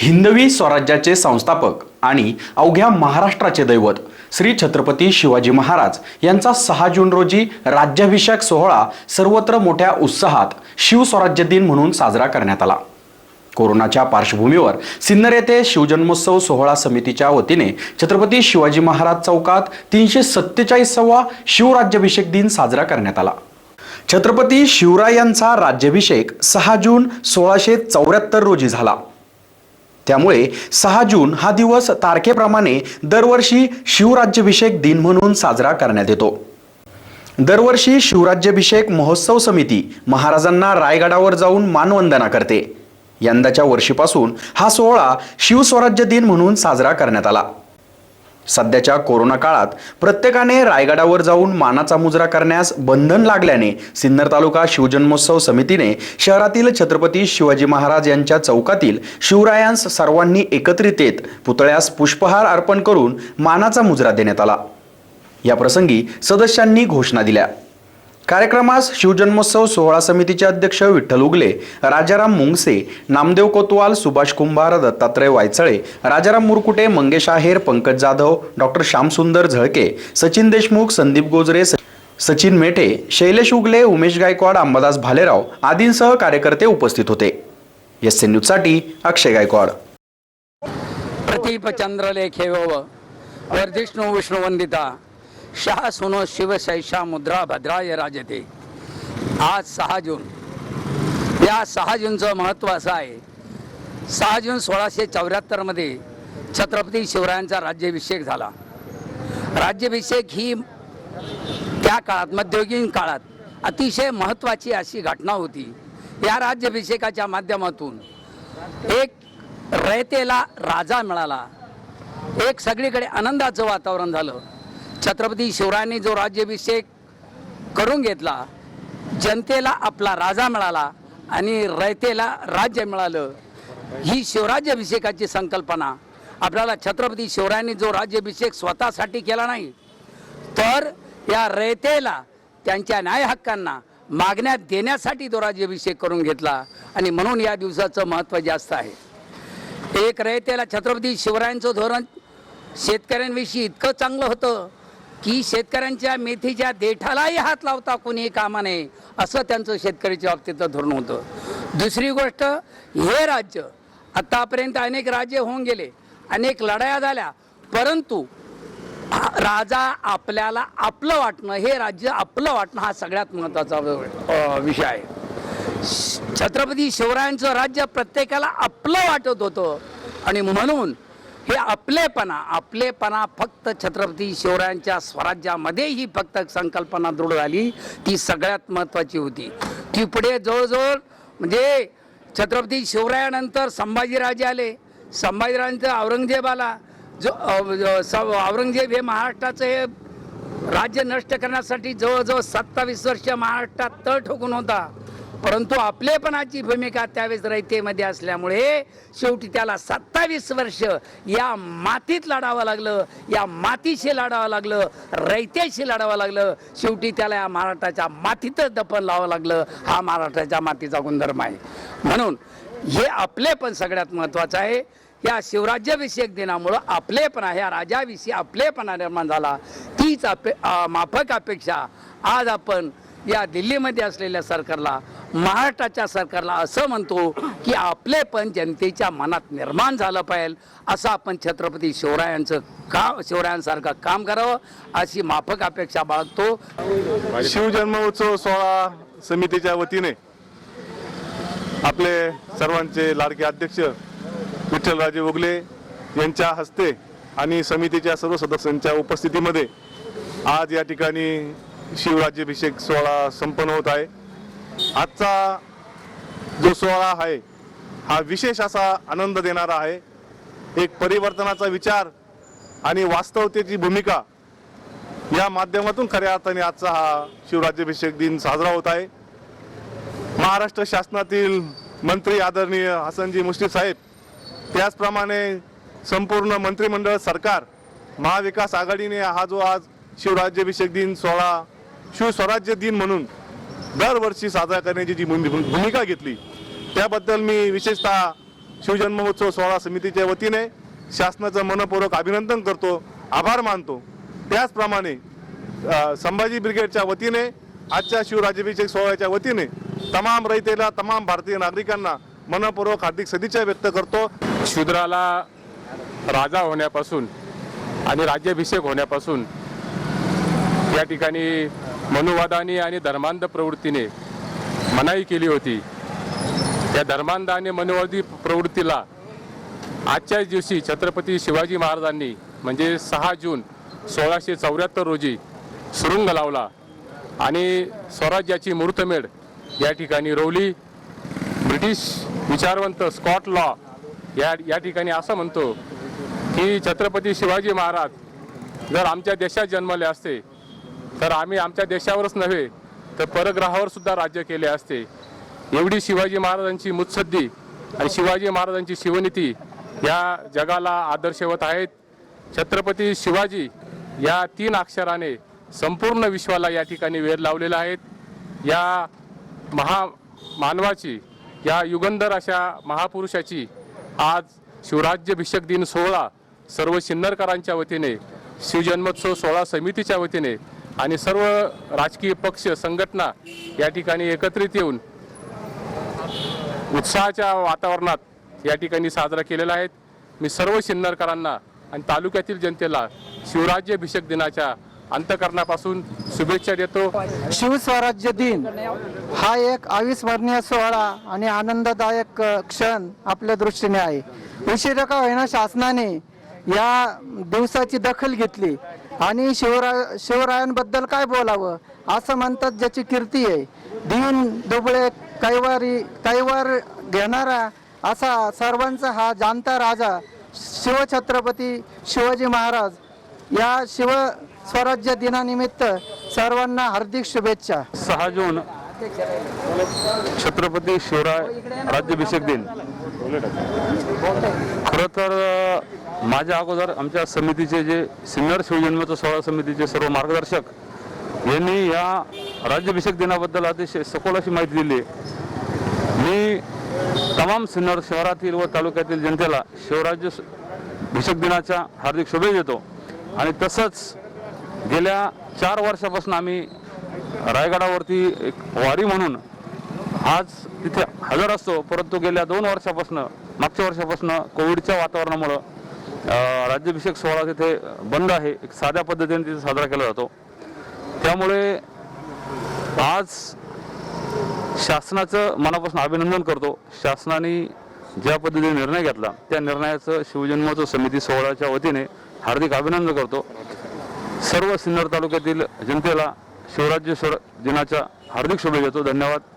हिंदवी स्वराज्याचे संस्थापक आणि अवघ्या महाराष्ट्राचे दैवत श्री छत्रपती शिवाजी महाराज यांचा सहा जून रोजी राज्याभिषेक सोहळा सर्वत्र मोठ्या उत्साहात शिवस्वराज्य दिन म्हणून साजरा करण्यात आला. कोरोनाच्या पार्श्वभूमीवर सिन्नर येथे शिवजन्मोत्सव सोहळा समितीच्या वतीने छत्रपती शिवाजी महाराज चौकात तीनशे सत्तेचाळीसावा शिवराज्याभिषेक दिन साजरा करण्यात आला. छत्रपती शिवरायांचा राज्याभिषेक सहा जून सोळाशे चौऱ्याहत्तर रोजी झाला. त्यामुळे सहा जून हा दिवस तारखेप्रमाणे दरवर्षी शिवराज्याभिषेक दिन म्हणून साजरा करण्यात येतो. दरवर्षी शिवराज्याभिषेक महोत्सव समिती महाराजांना रायगडावर जाऊन मानवंदना करते. यंदाच्या वर्षीपासून हा सोहळा शिवस्वराज्य दिन म्हणून साजरा करण्यात आला. सध्याच्या कोरोना काळात प्रत्येकाने रायगडावर जाऊन मानाचा मुजरा करण्यास बंधन लागल्याने सिन्नर तालुका शिवजन्मोत्सव समितीने शहरातील छत्रपती शिवाजी महाराज यांच्या चौकातील शिवरायांस सर्वांनी एकत्रित येत पुतळ्यास पुष्पहार अर्पण करून मानाचा मुजरा देण्यात आला. या प्रसंगी सदस्यांनी घोषणा दिल्या. कार्यक्रमास शिवजन्मोत्सव सोहळा समितीचे अध्यक्ष विठ्ठल उगले राजाराम मुंगसे नामदेव कोतवाल सुभाष कुंभार दत्तात्रय वायचळे राजाराम मुरकुटे मंगेश आहेर पंकज जाधव डॉक्टर श्यामसुंदर झळके सचिन देशमुख संदीप गोजरे सचिन मेठे शैलेश उगले उमेश गायकवाड अंबादास भालेराव आदींसह कार्यकर्ते उपस्थित होते. एस एन न्यूजसाठी अक्षय गायकवाड. प्रतीपचंद्रलेखे वर्धिष्णू विष्णुवंदिता शहा सुनो शिवशैषा मुद्रा भद्राय राजते. आज सहा जून. या सहा जूनचं महत्त्व असं आहे. सहा जून सोळाशे चौऱ्याहत्तरमध्ये छत्रपती शिवरायांचा राज्याभिषेक झाला. राज्याभिषेक ही त्या काळात मध्ययुगीन काळात अतिशय महत्त्वाची अशी घटना होती. या राज्याभिषेकाच्या माध्यमातून एक रयतेला राजा मिळाला. एक सगळीकडे आनंदाचं वातावरण झालं. छत्रपती शिवरायांनी जो राज्याभिषेक करून घेतला जनतेला आपला राजा मिळाला आणि रयतेला राज्य मिळालं ही शिवराज्याभिषेकाची संकल्पना. आपल्याला छत्रपती शिवरायांनी जो राज्याभिषेक स्वतःसाठी केला नाही तर या रयतेला त्यांच्या न्याय हक्कांना मागण्यात देण्यासाठी तो राज्याभिषेक करून घेतला आणि म्हणून या दिवसाचं महत्त्व जास्त आहे. एक रयतेला छत्रपती शिवरायांचं धोरण शेतकऱ्यांविषयी इतकं चांगलं होतं की शेतकऱ्यांच्या मेथीच्या देठालाही हात लावता कोणीही कामा नये असं त्यांचं शेतकऱ्याच्या बाबतीतलं धोरण होतं. दुसरी गोष्ट हे राज्य आत्तापर्यंत अनेक राज्य होऊन गेले अनेक लढाया झाल्या परंतु राजा आपल्याला आपलं वाटणं हे राज्य आपलं वाटणं हा सगळ्यात महत्त्वाचा विषय आहे. श- छत्रपती शिवरायांचं राज्य प्रत्येकाला आपलं वाटत होतं आणि म्हणून हे आपलेपणा आपलेपणा फक्त छत्रपती शिवरायांच्या स्वराज्यामध्ये ही फक्त संकल्पना दृढ झाली. ती सगळ्यात महत्त्वाची होती. ती पुढे जवळजवळ म्हणजे छत्रपती शिवरायानंतर संभाजीराजे आले. संभाजीराजांचं औरंगजेब आला. जो स- औरंगजेब हे महाराष्ट्राचं हे राज्य नष्ट करण्यासाठी जवळजवळ सत्तावीस वर्ष महाराष्ट्रात तळ ठोकून होता. परंतु आपलेपणाची भूमिका त्यावेळेस रयतेमध्ये असल्यामुळे शेवटी त्याला सत्तावीस वर्ष या मातीत लढावं लागलं या मातीशी लढावं लागलं रयतेशी लढावं लागलं. शेवटी त्याला या महाराष्ट्राच्या मातीतच दफन लावावं लागलं. हा महाराष्ट्राच्या मातीचा गुणधर्म आहे. म्हणून हे आपले पण सगळ्यात महत्त्वाचं आहे. या शिवराज्याभिषेक दिनामुळं आपलेपणा ह्या राजाविषयी आपलेपणा निर्माण झाला. तीच अपे माफक अपेक्षा आज आपण या दिल्लीमध्ये असलेल्या सरकारला महाराष्ट्राच्या सरकारला असं म्हणतो की आपले पण जनतेच्या मनात निर्माण झालं पाहिजे असं आपण छत्रपती शिवरायांचं का शिवरायांसारखं काम करावं अशी माफक अपेक्षा बाळगतो. शिवजन्मोत्सव सोहळा समितीच्या वतीने आपले सर्वांचे लाडके अध्यक्ष विठ्ठलराजे उगले यांच्या हस्ते आणि समितीच्या सर्व सदस्यांच्या उपस्थितीमध्ये आज या ठिकाणी शिवराज्याभिषेक सोहळा संपन्न होत आहे. आजचा जो सोहळा आहे हा विशेष असा आनंद देणारा आहे. एक परिवर्तनाचा विचार आणि वास्तवतेची भूमिका या माध्यमातून खऱ्या अर्थाने आजचा हा शिवराज्याभिषेक दिन साजरा होत आहे. महाराष्ट्र शासनातील मंत्री आदरणीय हसनजी मुश्रीफ साहेब त्याचप्रमाणे संपूर्ण मंत्रिमंडळ सरकार महाविकास आघाडीने हा जो आज शिवराज्याभिषेक दिन सोहळा शिवस्वराज्य दिन म्हणून दरवर्षी साजरा करण्याची जी भूमिका घेतली त्याबद्दल मी विशेषतः शिवजन्मोत्सव सोहळा समितीच्या वतीने शासनाचं मनपूर्वक अभिनंदन करतो आभार मानतो. त्याचप्रमाणे संभाजी ब्रिगेडच्या वतीने आजच्या शिवराज्याभिषेक सोहळ्याच्या वतीने तमाम रयतेला तमाम भारतीय नागरिकांना मनपूर्वक हार्दिक सदिच्छा व्यक्त करतो. शूद्राला राजा होण्यापासून आणि राज्याभिषेक होण्यापासून या ठिकाणी मनुवादाने आणि धर्मांध प्रवृत्तीने मनाई केली होती. त्या धर्मांध आणि मनुवादी प्रवृत्तीला आजच्याच दिवशी छत्रपती शिवाजी महाराजांनी म्हणजे सहा जून सोळाशे चौऱ्याहत्तर रोजी सुरुंग लावला आणि स्वराज्याची मूर्तमेढ या ठिकाणी रोवली. ब्रिटिश विचारवंत स्कॉट लॉ या या ठिकाणी असं म्हणतो की छत्रपती शिवाजी महाराज जर आमच्या देशात जन्मले असते तर आम्ही आमच्या देशावरच नव्हे तर परग्रहावर सुद्धा राज्य केले असते. एवढी शिवाजी महाराजांची मुत्सद्दी आणि शिवाजी महाराजांची शिवनीती या जगाला आदर्शवत आहेत. छत्रपती शिवाजी या तीन अक्षराने संपूर्ण विश्वाला या ठिकाणी वेध लावलेला आहेत. या महा मानवाची या युगंधर अशा महापुरुषाची आज शिवराज्याभिषेक दिन सोहळा सर्व सिन्नरकरांच्या वतीने शिवजन्मोत्सव सोहळा समितीच्या वतीने आणि सर्व राजकीय पक्ष संघटना या ठिकाणी एकत्रित येऊन उत्साहाच्या वातावरणात या ठिकाणी साजरा केलेला आहे. मी सर्व सिन्नरकरांना आणि तालुक्यातील जनतेला शिवराज्याभिषेक दिनाच्या अंतकरणापासून शुभेच्छा देतो. शिवस्वराज्य दिन हा एक अविस्मरणीय सोहळा आणि आनंददायक क्षण आपल्या दृष्टीने आहे. उशिरा का होईना शासनाने या दिवसाची दखल घेतली. आणि शिवराय शिवरायांबद्दल काय बोलावं? असं म्हणतात ज्याची कीर्ती आहे. दिन दुबळे कैवारी कैवार घेणारा असा सर्वांचा हा जाणता राजा शिवछत्रपती शिवाजी महाराज या शिव स्वराज्य दिनानिमित्त सर्वांना हार्दिक शुभेच्छा. सहा जून छत्रपती शिवराय राज्याभिषेक दिन. खरं तर माझ्या अगोदर आमच्या समितीचे जे सिन्नर शिवजन्मोत्सव सोहळा समितीचे सर्व मार्गदर्शक यांनी या राज्याभिषेक दिनाबद्दल अतिशय सखोल अशी माहिती दिली. मी तमाम सिन्नर शहरातील व तालुक्यातील जनतेला शिवराज्य भिषेक दिनाच्या हार्दिक शुभेच्छा देतो. आणि तसंच गेल्या चार वर्षापासून आम्ही रायगडावरती एक वारी म्हणून आज तिथे हजर असतो परंतु गेल्या दोन वर्षापासून मागच्या वर्षापासून कोविडच्या वातावरणामुळं राज्याभिषेक सोहळा तिथे बंद आहे. एक साध्या पद्धतीने तिथे साजरा केला जातो. त्यामुळे आज शासनाचं मनापासून अभिनंदन करतो. शासनाने ज्या पद्धतीने निर्णय घेतला त्या निर्णयाचं शिवजन्मोत्सव समिती सोहळ्याच्या वतीने हार्दिक अभिनंदन करतो. सर्व सिन्नर तालुक्यातील जनतेला शिवराज्य दिनाच्या हार्दिक शुभेच्छा देतो. धन्यवाद.